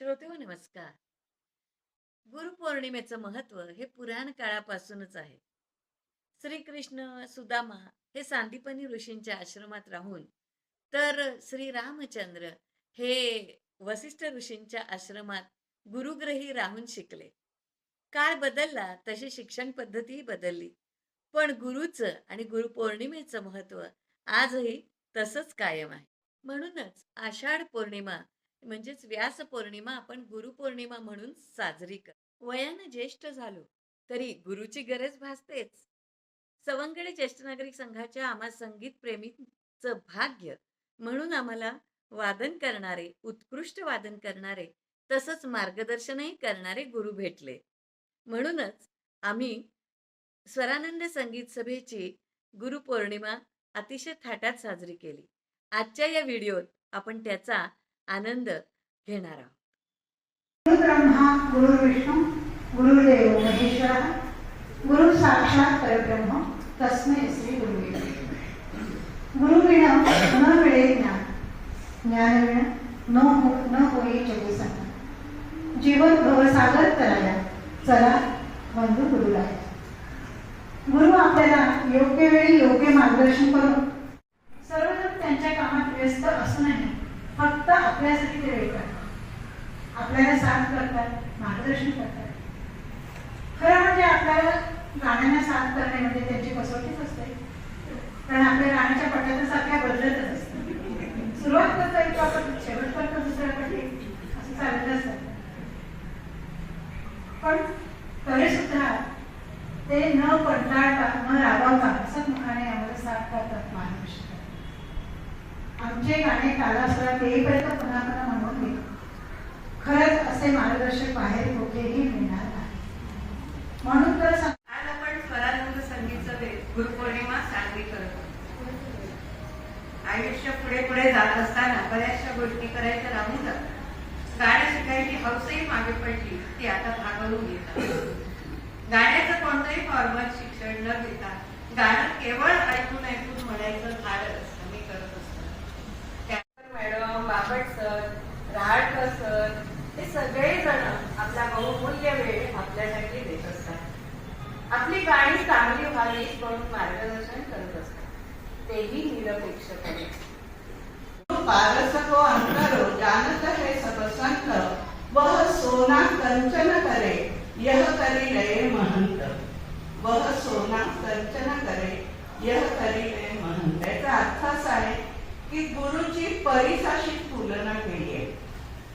श्रोते हो नमस्कार. गुरुपौर्णिमेचं महत्त्व हे पुराण काळापासूनच आहे. श्रीकृष्ण सुदामा हे सांदीपनी ऋषींच्या आश्रमात राहून तर श्री रामचंद्र हे वसिष्ठ ऋषींच्या आश्रमात गुरुग्रही राहून शिकले. काळ बदलला तशी शिक्षण पद्धतीही बदलली. पण गुरुचं आणि गुरुपौर्णिमेचं महत्त्व आजही तसंच कायम आहे. म्हणूनच आषाढ पौर्णिमा म्हणजेच व्यास पौर्णिमा आपण गुरुपौर्णिमा म्हणून साजरी कर. वयानं ज्येष्ठ झालो तरी गुरुची गरज भासतेच. सवंगडे ज्येष्ठ नागरिक संघाच्या आम्हा संगीत प्रेमीचं भाग्य म्हणून आम्हाला वादन करणारे उत्कृष्ट वादन करणारे तसंच मार्गदर्शनही करणारे गुरु भेटले. म्हणूनच आम्ही स्वरानंद संगीत सभेची गुरुपौर्णिमा अतिशय थाटात साजरी केली. आजच्या या व्हिडिओत आपण त्याचा आनंद घेणार. आहोत गुरु ब्रह्मा गुरु विष्णू गुरुदेव महेश्वर गुरु साक्षात परब्रह्म तस्मै श्री गुरुवे नमः. न मिळे ज्ञान. ज्ञानविण न हो न होई जगे संग जीवन भवसागर कराया चला बंधू गुरुला गुरु आपल्याला योग्य वेळी योग्य मार्गदर्शन करून सर्वजण त्यांच्या कामात व्यस्त असूनही फक्त आपल्यासाठी ते वेळ काढतात आपल्याला साथ करतात मार्गदर्शन करतात खरं म्हणजे आपल्याला गाण्यांना साथ करणे म्हणजे त्यांची कसोटीच असते. कारण आपल्या गाण्याच्या पट्ट्यातच सारख्या बदलतच असतात. सुरुवात करता येतो आपण शेवट करतो दुसऱ्याकडे असं चाललं असतं. पण तरी सुद्धा ते न पडताळता न रागावता मुखाने आम्हाला साथ करतात मान आमचे गाणे कालासरात येईपर्यंत पुन्हा पुन्हा म्हणून घेतो खरंच असे मार्गदर्शक बाहेर कुठेही मिळणार नाही. म्हणून तर आज आपण स्वरानंद संगीत गुरुपौर्णिमा साजरी करतो आयुष्य पुढे पुढे जात असताना बऱ्याचशा गोष्टी करायचं राहून जातात गाणं शिकायची हौसही मागे पडली ती आता भागवून घेतात. गाण्याचं कोणतंही फॉर्मल शिक्षण न घेता गाणं केवळ ऐकून ऐकून म्हणायचं फारच आम्ही करत असतो त्यावर madam Bapat sir Rahadkar sir हे सगळे जण आपला बहुमूल्य वेळ आपल्यासाठी देत असतात. आपली गाणी चांगली व्हावी म्हणून मार्गदर्शन करत असतात. तेही निरपेक्षपणे. पारसको अंतरो जानत है सब संत. वह सोना कंचन करे यह करी लय महंत. वह सोना कंचन करे यह करी लय महंत. याचा अर्थ असा आहे की गुरुची परिसाशी तुलना केली आहे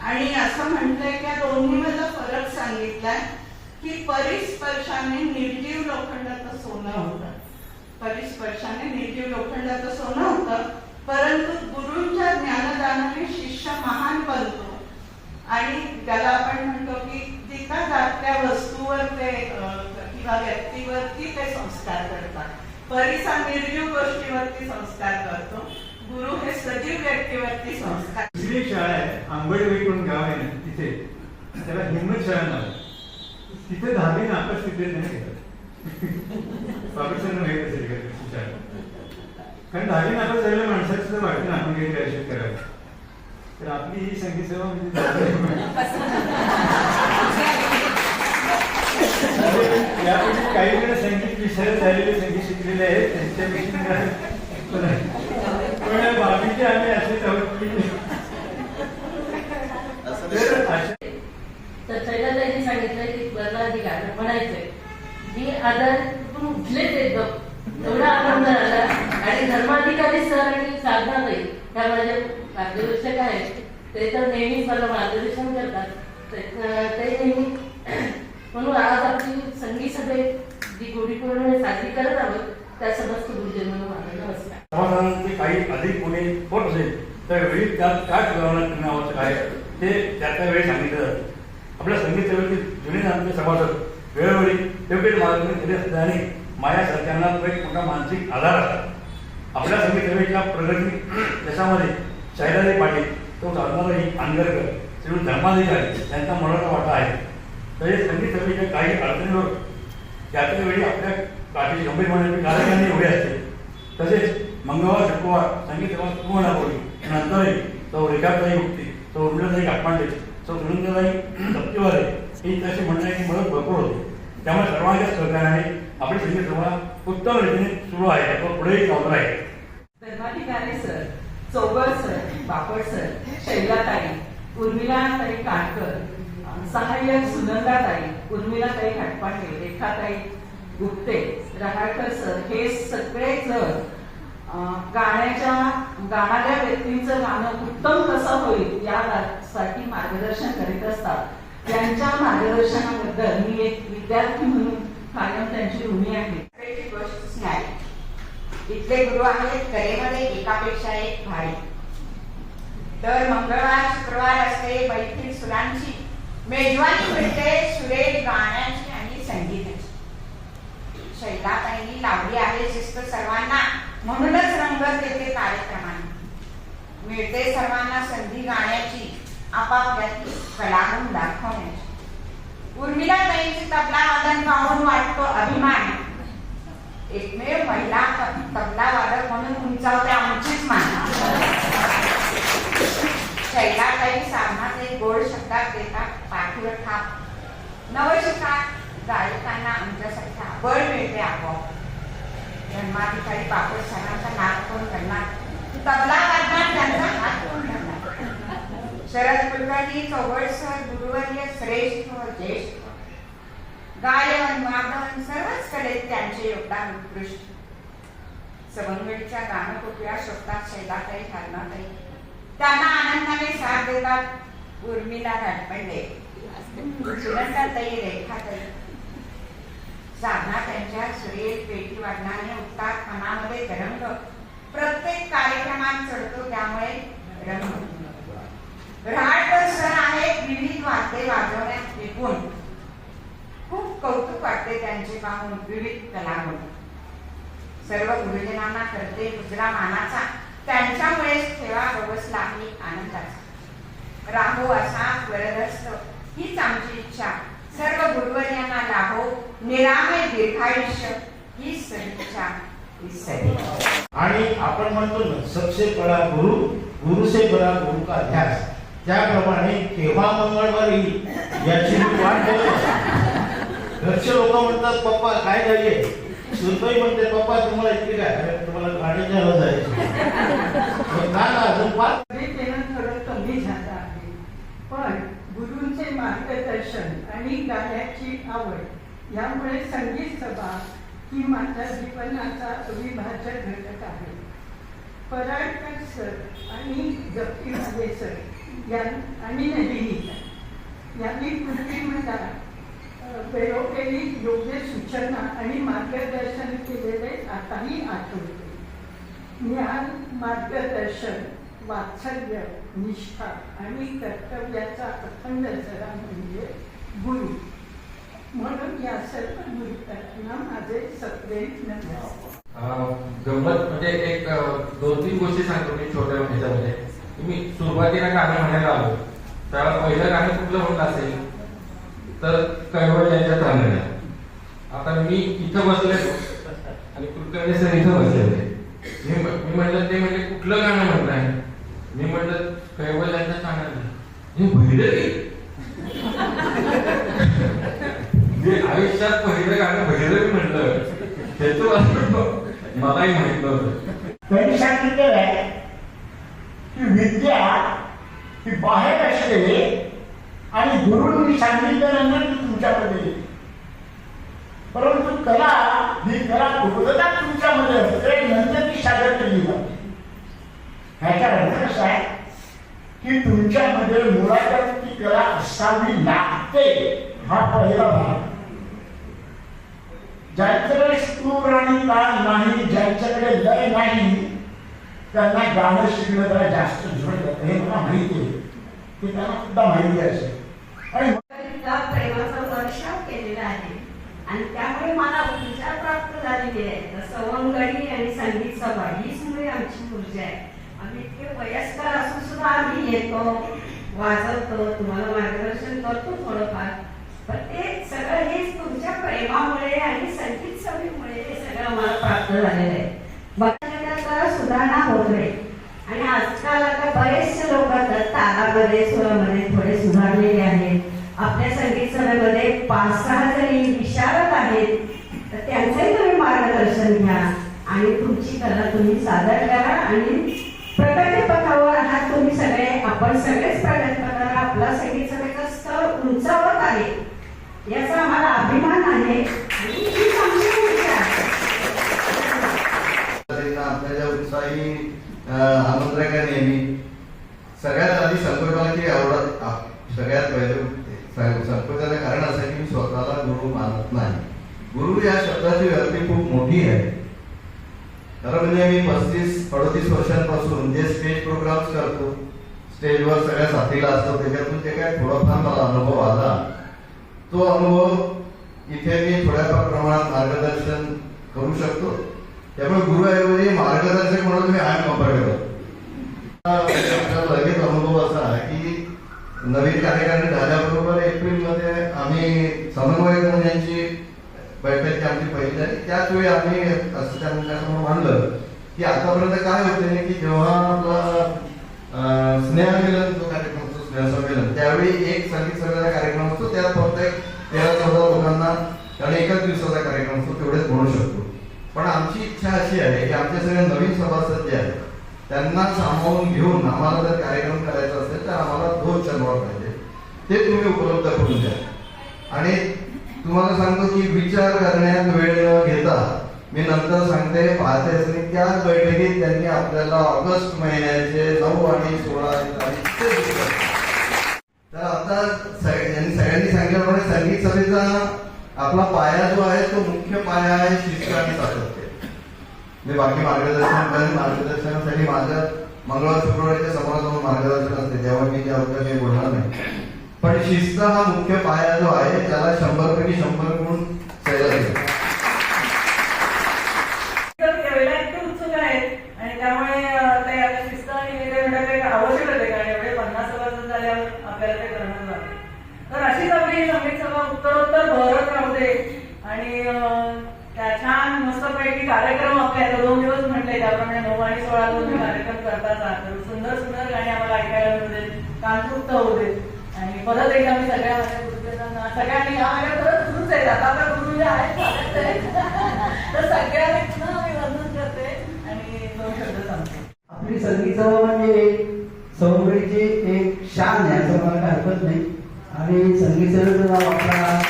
आणि असं म्हटलंय की दोन्ही सांगितलंय की परिस्पर्शाने निर्जीव लोखंडाचं सोनं होतं. परिस्पर्शाने निर्जीव लोखंडाचं सोनं होतं परंतु गुरुंच्या ज्ञानदानाने शिष्य महान बनतो. आणि त्याला आपण म्हणतो की जिका जात्या वस्तूवर ते किंवा व्यक्तीवरती ते संस्कार करतात. परिसा निर्जीव गोष्टीवरती संस्कार करतो. गुरु हे सजीव व्यक्तीवरती संस्कार दुसरी शाळा आहे आंबडवेई म्हणून गाव आहे तिथे. त्याला हिंमत शाळा नाव तिथे दहावी नापास तिथे नाही घेतात बाबासाहेब माहीत असेल का शाळा? कारण दहावी नापास झालेल्या माणसाचं सुद्धा वाटतं आपण काही आयुष्यात करावं. तर आपली ही संगीत सेवा म्हणजे यापैकी काही वेळा संगीत विषयात झालेले संगीत शिकलेले आहेत त्यांच्यापेक्षा पण बाकीचे आम्ही असेच आहोत की तर अशा सांगितलंय की मला आधी गाणं म्हणायचंय. मी आधारातून उठलेच एकदम एवढा आनंद झाला आणि धर्माधिकारी सर आणि साधना नाही त्या माझ्या मार्गदर्शक आहेत. ते तर नेहमी मला मार्गदर्शन करतात. ते नेहमी म्हणून आज आपली संगीत सभेत जी गोडी गुढीपौर्णिमा साजरी करत आहोत त्या समस्त गुरुजनांना माझा नमस्कार. काही अधिक कोणी होत असेल त्यावेळी त्यात काय सुधारणा करणं आवश्यक आहे ते त्या त्या वेळी सांगितलं जातं. आपल्या संगीत सेवेतील जुने आमचे सभासद वेळोवेळी योग्य मार्गदर्शन केले असल्याने सरकारला तो एक मोठा मानसिक आधार असतात आपल्या संगीत सेवेच्या प्रगती यशामध्ये शैलाजी पाटील तो साधनाताई आंगरकर श्री धर्माधिकारी त्यांचा मोलाचा वाटा आहे. तसेच संगीत सेवेच्या काही अडचणीवर त्या वेळी आपल्या काठी गंभीरपणे कार्यक्रमांनी उभे असते. तसेच मंगळवार शुक्रवार संगीत सेवा सुरू होण्यापूर्वी नंतरही तो रेखाताई उठते तो उर्मिलाताई घाटमांडे तो सुरेंद्रताई सप्तीवारे ही तशी मंडळाची मदत भरपूर होते. त्यामुळे सर्वांच्या सहकार्याने आपली सैन्य सभा उत्तम रीतीने सुरू आहे व पुढेही चालू आहे. Dharmadhikari sir Chougal sir Bapat sir Shailatai उर्मिलाताई काटकर सहाय्यक सुनंदाताई उर्मिलाताई खाटपाटे रेखाताई गुप्ते रहाळकर सर हे सगळे जण गाण्याच्या गाणाऱ्या व्यक्तींचं गाणं उत्तम कसं होईल यासाठी मार्गदर्शन करीत असतात. त्यांच्या मार्गदर्शनाबद्दल मी एक विद्यार्थी म्हणून कायम त्यांची ऋणी आहे. इथले गुरु आहेत कलेमध्ये एकापेक्षा एक भारी. तर मंगळवार शुक्रवार असते मैत्रीण सुरांची. मेजवानी मिळते सुरेख गाण्याची आणि संगीताची. शैलाताईंनी लावली आहे शिस्त सर्वांना. म्हणूनच रंगत येते कार्यक्रमाने. मिळते सर्वांना संधी गाण्याची आपापल्याची कलागुण दाखवण्याची. उर्मिला उर्मिलाताईंची तबला वादन पाहून वाटतो अभिमान. एकमेव महिला तबला वादक म्हणून उंचावते आमचीच मान. शैलाताई सामनात एक गोड शब्दात देतात पाठीवर थाप. नवशिका गायकांना आमच्यासारख्या बळ मिळते आपोआप. धर्माधिकारी बापट सरांचा नाद कोण करणार? तबला वादनात त्यांचा हात कोण धरणार? शरद कुलकर्णी चौघड सर गुरुवर्य श्रेष्ठ ज्येष्ठ. गायन वादन सर्वच कलेत त्यांचे योगदान उत्कृष्ट. सवंगडीच्या गाणकोकिळा शोधतात शैलाताई हरणाताई. त्यांना आनंदाने साथ देतात उर्मिला घाटपंडे सुनंदाताई रेखाताई. साधना त्यांच्या सुरेल पेटी वादनाने उत्तात मनामध्ये तरंग प्रत्येक कार्यक्रमात चढतो त्यामुळे रंग रहाटकर सर आहेत विविध वाद्ये वाजवण्यात एकूण. खूप कौतुक वाटते त्यांचे पाहून विविध कलागुण. सर्व गुरुजनांना करते गुजरा मानाचा त्यांच्यामुळेच ठेवा गवसला मी आनंदाचा. राहू असा वरदस्त हीच आमची इच्छा. सर्व गुरुवर्यांना लाभो निरामय दीर्घायुष्य. ही सदिच्छा. आणि आपण म्हणतो ना सबसे बडा गुरु गुरु से बडा गुरु का ध्यास त्याप्रमाणे केव्हा मंगळवार याची मी वाट बघतो घरचे लोक म्हणतात पप्पा काय झाले? सुरबाई म्हणते पप्पा तुम्हाला इतके काय? तुम्हाला गाडीच्या जायचं. मग का ना अजून पाच? थोडं कमी झालं आहे. पण गुरूंचे मार्गदर्शन आणि गाण्याची आवड. यामुळे संगीत सभा ही माझ्या जीवनाचा अविभाज्य घटक आहे. पराडकर सर आणि जप्ती भाले सर या आणि नलिनी यांनी पूर्वी मला वेळोवेळी योग्य सूचना आणि मार्गदर्शन केलेले आताही आठवते. ज्ञान मार्गदर्शन वात्सल्य निष्ठा आणि कर्तव्याचा अखंड जरा म्हणजे गुरु. म्हणून या सर्व गुरुकांना माझे सप्रेम नमस्कार. गंमत म्हणजे एक दोन तीन गोष्टी सांगतो मी छोट्या ह्याच्यामध्ये. तुम्ही सुरुवातीला गाणं म्हणायला आलो तर पहिलं गाणं कुठलं म्हणलं असेल? तर कैवळ यांच्या तांदळ्या आता मी इथं बसले आणि कुलकर्णी सर इथं बसले होते मी मी म्हटलं ते म्हणजे कुठलं गाणं म्हणताय मी म्हटलं कैवळ यांच्या तांदळ्या हे भैरवी मी आयुष्यात पहिलं गाणं भैरवी म्हटलं त्याचं वाचन मलाही माहीत नव्हतं त्यांनी सांगितलेलं आहे की विद्या ही बाहेर असते आणि गुरुंनी सांगितल्यानंतर ती तुमच्यामध्ये येते परंतु कला ही कला पूर्णता तुमच्यामध्ये असते नंतर ती सादर केली जाते. ह्याचा अर्थ असा आहे की तुमच्यामध्ये मुळातच ती कला असावी लागते हा पहिला भाग. ज्यांच्याकडे सूर आणि ताण नाही ज्यांच्याकडे लय नाही त्यांना गाणं शिकणं जरा जास्त झोड जातं हे मला माहिती आहे. ते त्यांना सुद्धा माहिती असेल. आणि इतका प्रेमाचा वर्षाव केलेला आहे आणि त्यामुळे ऊर्जा प्राप्त झालेली आहे. तर सवंगडी आणि संगीत सभा हीच मुळे आमची ऊर्जा आहे. आम्ही इतके वयस्कर असून सुद्धा आम्ही येतो वाजवतो तुम्हाला मार्गदर्शन करतो थोडंफार. पण ते सगळं हेच तुमच्या प्रेमामुळे आणि संगीत सभेमुळे हे सगळं आम्हाला प्राप्त झालेलं आहे. बघण्याकरता सुधारणा होत नाही. आणि आजकाल आता बरेचसे लोक आता तालामध्ये स्वरामध्ये थोडे सुधारलेले आहेत. आपल्या संगीत सभेमध्ये पाच सहा जरी विशारद आहेत. तर त्यांचंही तुम्ही मार्गदर्शन घ्या आणि तुमची कला तुम्ही सादर करा आणि प्रगतीपथावर आहात तुम्ही सगळे. आपण सगळेच प्रगतीपथावर आपला संगीत सभेचं स्तर उंचावत आहे. याचा आम्हाला अभिमान आहे. आणि हीच आमची भूमिका उत्साही अं, नेहमी. सगळ्यात आधी संकल्पनाची आवड सगळ्यात पहिले स- कारण असं की मी स्वतःला गुरु मानत नाही. गुरु या शब्दाची व्याप्ती खूप मोठी आहे. खरं म्हणजे मी पस्तीस अडतीस वर्षांपासून जे स्टेज प्रोग्राम्स करतो स्टेजवर सगळ्या साथीला असतो त्याच्यातून जे काय थोडाफार मला अनुभव आला तो अनुभव इथे मी थोड्याफार प्रमाणात मार्गदर्शन करू शकतो. त्यामुळे गुरुऐवजी म्हणजे मार्गदर्शक म्हणून मी आय कम्फर्टेबल लगेच अनुभव असा आहे की नवीन कार्यकारिणी झाल्याबरोबर एप्रिलमध्ये आम्ही समन्वयक यांची बैठक जी आमची पहिली झाली त्याच वेळी आम्ही असं त्यांच्यासमोर मांडलं की आतापर्यंत काय होते की जेव्हा आपला स्नेहमेलन स्नेहमिलन जो कार्यक्रम असतो स्नेहसंमेलन त्यावेळी एक संगीत संमेलन कार्यक्रम असतो त्यात फक्त एक तेरा चौदा लोकांना आणि एकाच दिवसाचा कार्यक्रम असतो तेवढेच म्हणू शकतो. पण आमची इच्छा अशी आहे की आमचे सगळे नवीन सभासद जे आहेत त्यांना सामावून घेऊन आम्हाला जर कार्यक्रम करायचा असेल तर आम्हाला दोन शनिवार पाहिजे. ते तुम्ही उपलब्ध करून द्या. आणि तुम्हाला सांगतो की विचार करण्यात वेळ न घेता मी नंतर सांगते पाहते आणि त्याच बैठकीत त्यांनी आपल्याला ऑगस्ट महिन्याचे नऊ आणि सोळा तर आता सगळ्यांनी सांगितल्याप्रमाणे संगीत सभेचा आपला पाया जो आहे तो मुख्य पाया आहे शिस्त आणि सातत्य. मी बाकी मार्गदर्शन करेन मार्गदर्शनासाठी माझं मंगळवार शुक्रवारीच्या समोरासमोर मार्गदर्शन असते. तेव्हा मी त्याबद्दल काही बोलणार नाही. पण शिस्त हा मुख्य पाया जो आहे त्याला शंभर पैकी शंभर गुण द्यायला गेले तर त्यावेळेला इतके उत्सुक आहेत आणि त्यामुळे अं, ते आता शिस्त आणि हे ते म्हणतात ते आवश्यक होते कारण एवढे पन्नास सभासद झाल्यावर आपल्याला ते करणं लागेल तर अशीच आपली ही संगीत सभा उत्तरोत्तर बहरत राहू दे आणि अं, त्या छान मस्तपैकी कार्यक्रम आपले आता दोन दिवस म्हटले त्याप्रमाणे नऊ आणि सोळा दोन कार्यक्रम करतात आहात. तर सुंदर सुंदर गाणी आम्हाला ऐकायला मिळू देत कानतृप्त होऊ देत आणि परत एकदा मी सगळ्या माझ्या गुरुजनांना सगळ्यांनी या माझ्या परत गुरुच आहेत आता आपल्या गुरु जे आहेत चालत आहेत. तर सगळ्यांनी पुन्हा मी वंदन करते आणि दोन शब्द सांगते आपली संगीत सभा म्हणजे सवंगडीची एक शान आहे असं मला काही हरकत नाही. आणि संगीत सभेचं आपला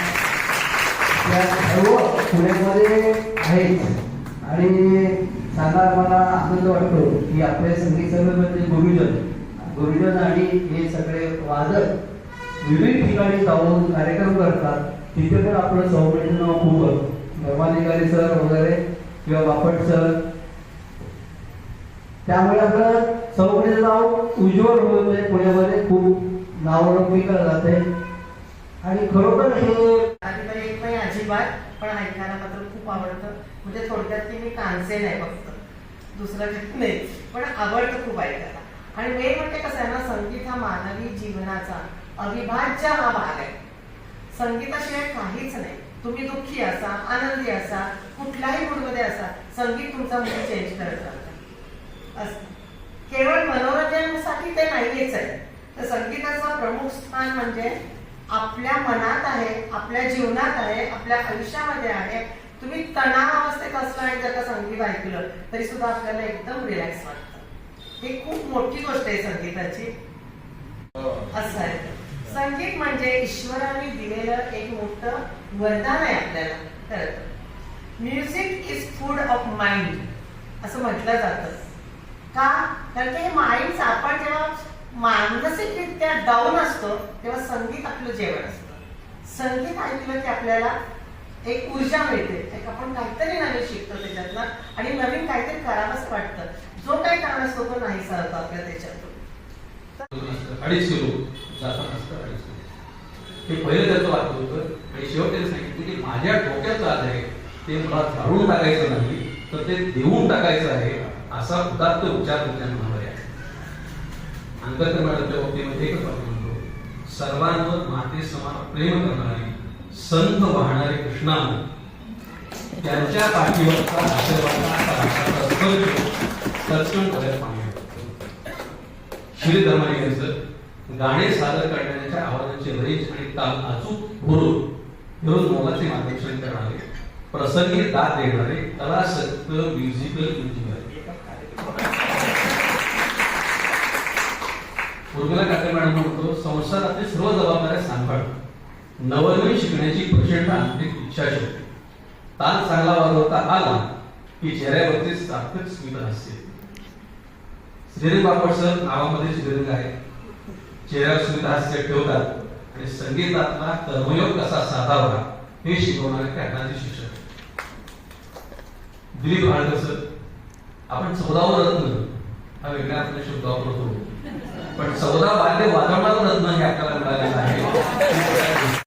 त्या सर्व पुण्यामध्ये आहेच आणि सांगा मला आनंद वाटतो की आपल्या संगीत सभेमध्ये गुरुजन गुरुजन आणि हे सगळे वादक विविध ठिकाणी जाऊन कार्यक्रम करतात. तिथे पण आपलं सवंगडीचं नाव खूप आहे. धर्माधिकारी सर वगैरे किंवा बापट सर. त्यामुळे आपलं चौकडीचं नाव उज्ज्वल होत आहे पुण्यामध्ये खूप नावलौकिक केलं जाते आणि खरोखर हे एक नाही अजिबात. पण ऐकायला मात्र खूप आवडतं. म्हणजे थोडक्यात की मी कानसे नाही फक्त दुसरं काही नाही. पण आवडतं खूप ऐकायला. आणि मेन म्हणजे कसं आहे ना संगीत हा मानवी जीवनाचा अविभाज्य हा भाग आहे. संगीताशिवाय काहीच नाही. तुम्ही दुःखी असा आनंदी असा कुठल्याही मूडमध्ये असा संगीत तुमचा मूड चेंज करत असतं असं. केवळ मनोरंजनासाठी ते नाहीयेच आहे. तर संगीताचं प्रमुख स्थान म्हणजे आपल्या मनात आहे आपल्या जीवनात आहे आपल्या आयुष्यामध्ये आहे. तुम्ही तणाव अवस्थेत असला आणि जर का संगीत ऐकलं तरी सुद्धा आपल्याला एकदम रिलॅक्स वाटतं. ही खूप मोठी गोष्ट आहे संगीताची. असं आहे. संगीत म्हणजे ईश्वराने दिलेलं एक मोठं वरदान आहे आपल्याला. खरं music is food of mind असं म्हटलं जातं. का? कारण की हे माइंड आपण जेव्हा मानसिकरित्या डाऊन असतो तेव्हा संगीत आपलं जेवण असतं. संगीत ऐकलं की आपल्याला एक ऊर्जा मिळते. एक आपण काहीतरी नवीन शिकतो त्याच्यातनं आणि नवीन काहीतरी करावंच वाटतं. जो काही कारण असतो तो नाही सरतो आपल्या त्याच्यातून. अडीच किलो जाताना असतं अडीच किलो. हे पहिलं त्याचं वाक्य होतं. आणि शेवट त्याने सांगितलं की माझ्या डोक्यात आज आहे ते मला झाडून टाकायचं नाही. तर ते देऊन टाकायचं आहे असा उदात्त विचार त्यांच्या मनामध्ये आहे. आंबेडकर मॅडमच्या बाबतीमध्ये एकच वाक्य म्हणतो सर्वांवर माते समान प्रेम करणारी संत वाहणारे कृष्णानं त्यांच्या पाठीवरचा आशीर्वाद हाताचा स्पर्श तत्सम पाणी श्री धर्माने यांचं गाणे सादर करण्याच्या आवाजाचे रेंज आणि ताल अचूक भरून घेऊन मोलाचे मार्गदर्शन करणारे प्रसंगी दाद देणारे कलासक्त म्युझिकल इंजिनियर उर्मिला काका मॅडम म्हणतो संसारातील सर्व जबाबदाऱ्या सांभाळ. नवनवीन शिकण्याची प्रचंड आंतरिक इच्छाशक्ती ताण चांगला वाजवता आला की चेहऱ्यावरती सार्थक स्मित असते श्रीरंग बापट सर नावामध्ये श्रीरंग आहे चेहऱ्यावर स्मित हास्य ठेवतात आणि संगीतातला कर्मयोग कसा साधावा हे शिकवणारे त्यांना शिक्षण दिलीप आळकर सर आपण सौदावर रत्न हा वेगळ्या अर्थाने शब्द वापरतो पण चौदा बाल्य वादळणार रत्न हे आपल्याला मिळालेलं आहे.